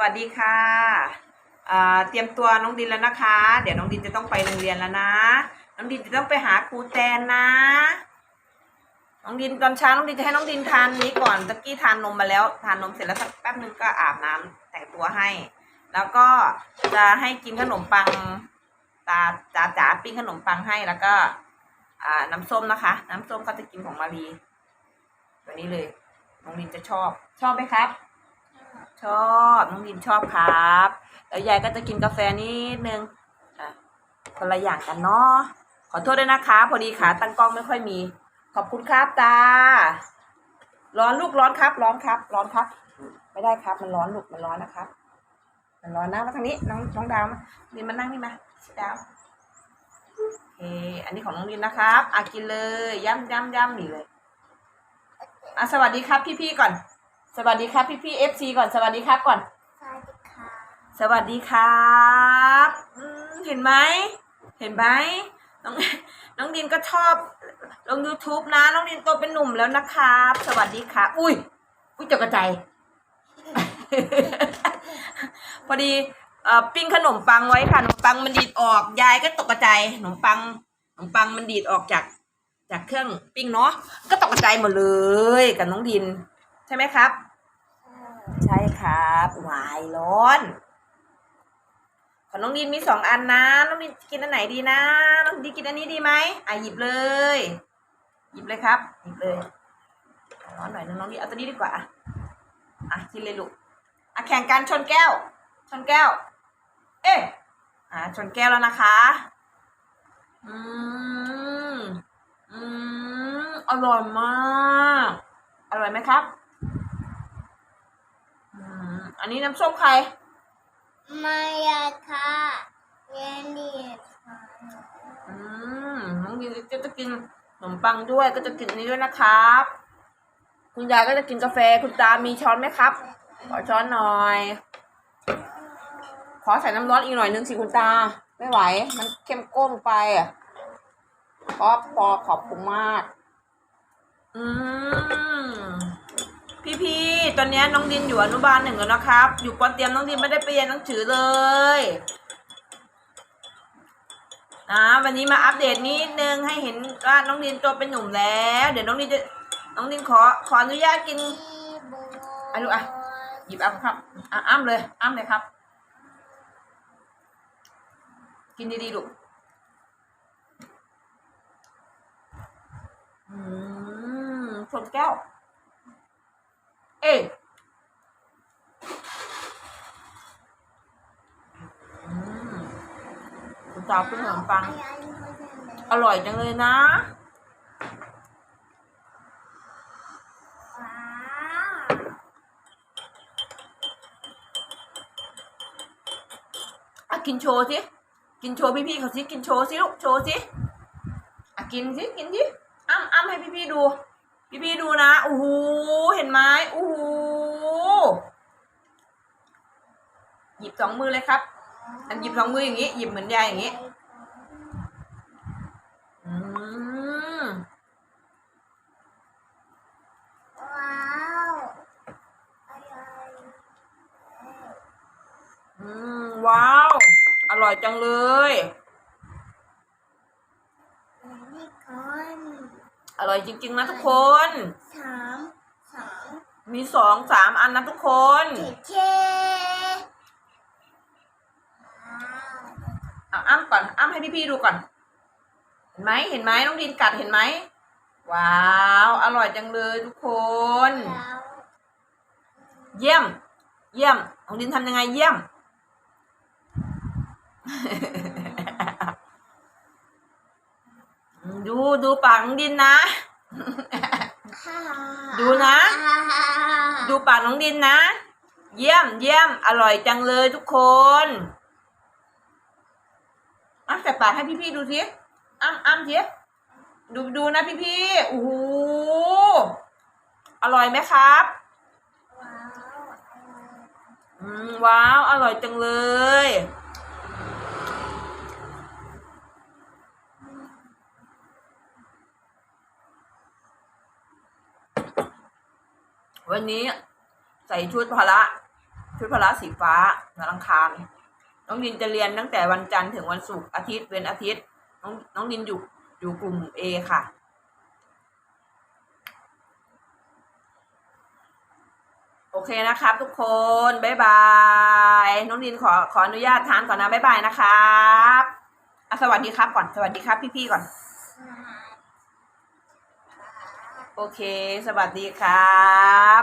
วัสดีค่ะเตรียมตัวน้องดินแล้วนะคะ เดี๋ยวน้องดินจะต้องไปโรงเรียนแล้วนะ น้องดินจะต้องไปหาครูแตนนะ น้องดินตอนเช้าน้องดินจะให้น้องดินทานนี้ก่อนตะกี้ทานนมมาแล้ว ทานนมเสร็จแล้วสักแป๊บนึงก็อาบน้ำแต่งตัวให้ แล้วก็จะให้กินขนมปังตาจ๋าจ๋าปิ้งขนมปังให้แล้วก็น้ำส้มนะคะ น้ำส้มก็จะกินของมารีตัวนี้เลยน้องดินจะชอบชอบไหมครับ ชอบน้องดินชอบครับแล้วยายก็จะกินกาแฟนิดนึงอะคนละอย่างกันเนาะขอโทษด้วยนะคะ พอดีขาตั้งกล้องไม่ค่อยมี ขอบคุณครับตา ร้อนลูกร้อนครับ ร้อนครับ ร้อนครับ ไม่ได้ครับ มันร้อนลูกมันร้อนนะครับ มันร้อนนะมาทางนี้น้องน้องดาวมาดินมานั่งนี่มาดาวโอเคอันนี้ของน้องดินนะครับอากินเลยย่ำย่ำย่ำนี่เลยอะสวัสดีครับพี่ๆก่อน สวัสดีครับพี่ๆเอฟซีก่อนสวัสดีครับก่อนสวัสดีค่ะสวัสดีครับอืมเห็นไหมเห็นไหมน้องน้องดินก็ชอบลง YouTube นะ น้องดินโตเป็นหนุ่มแล้วนะครับ สวัสดีครับอุ้ยอุ้ยตกใจพอดีเอ่อปิ้งขนมปังไว้ค่ะขนมปังมันดีดออกยายก็ตกใจขนมปังขนมปังมันดีดออกจาก จากเครื่องปิ้งเนาะก็ตกใจหมดเลยกับน้องดินใช่ไหมครับ ใช่ครับหวายร้อน ของน้องดินมีสองอันนะน้องดินกินอันไหนดีนะน้องดินกินอันนี้ดีไหมอะหยิบเลย หยิบเลยครับ หยิบเลยร้อนหน่อยนึงน้องดินเอาตัวนี้ดีกว่าอะอะกินเลยลูกอะแข่งกันชนแก้ว ชนแก้ว เอ๊ะอะชนแก้วแล้วนะคะอืมอืมอร่อยมาก อร่อยไหมครับ อันนี้น้ำส้มใครไม่อยากค่ะเรียนดีค่ะอืมน้องดินก็จะกินขนมปังด้วยก็จะกินอันนี้ด้วยนะครับ คุณยายก็จะกินกาแฟคุณตามีช้อนไหมครับ ขอช้อนหน่อย ขอใส่น้ำร้อนอีกหน่อยนึงสิคุณตา ไม่ไหว มันเข้มข้นไปอะพอพอขอบคุณมาก อืม พี่พี่ๆตอนนี้น้องดินอยู่อนุบาลหนึ่งแล้วนะครับ อยู่ปอนเตรียมน้องดินไม่ได้ไปเรียนหนังสือเลยนะวันนี้มาอัปเดตนิดนึงให้เห็นว่าน้องดินโตเป็นหนุ่มแล้ว เดี๋ยวน้องดินจะน้องดินขอขออนุญาตกินอะลูกอะหยิบเอาครับอะอ้ำเลยอ้ำเลยครับ กินดีๆลูกอืมชนแก้ว เอ้ยอืมคุณตาคุณขนมปัง อร่อยจังเลยนะอะกินโชว์สิ กินโชว์พี่ๆเขาสิ กินโชว์สิลูก โชว์สิอะกินสิ กินสิอ้ำอ้ำให้พี่ๆดู พี่ๆดูนะโอ้โหเห็นไหมโอ้โหหยิบสองมือเลยครับอันหยิบสองมืออย่างนี้ หยิบเหมือนยายอย่างนี้อืมว้าวอร่อยอืมว้าว อร่อยจังเลย นี่คน อร่อยจริง ๆ นะทุกคน สามสามมีสองสามอันนะทุกคนเท่เท่ว้าวเอาอ้ำก่อนอ้ำให้พี่ๆดูก่อน เห็นไหมเห็นไหมน้องดินกัดเห็นไหมว้าว อร่อยจังเลยทุกคน แล้วเยี่ยม เยี่ยมน้องดินทำยังไงเยี่ยม ดูดูปากน้องดินนะ ดูนะ ดูปากน้องดินนะ เยี่ยมเยี่ยมอร่อยจังเลยทุกคนอะแต่ปากให้พี่ๆดูสิอ้ำอ้ำสิดูดูนะพี่ๆโอ้โหอร่อยไหมครับว้าวอร่อยอืมว้าวอร่อยจังเลย วันนี้ใส่ชุดพละชุดพละสีฟ้าวันอังคารน้องดินจะเรียนตั้งแต่วันจันทร์ถึงวันศุกร์อาทิตย์เว้นอาทิตย์ น้องน้องดินอยู่อยู่กลุ่ม A ค่ะ โอเคนะครับ ทุกคนบ๊ายบาย น้องดินขอขออนุญาตทานก่อนนะบ๊ายบายนะครับอะสวัสดีครับก่อนสวัสดีครับพี่ๆก่อน โอเค สวัสดีครับ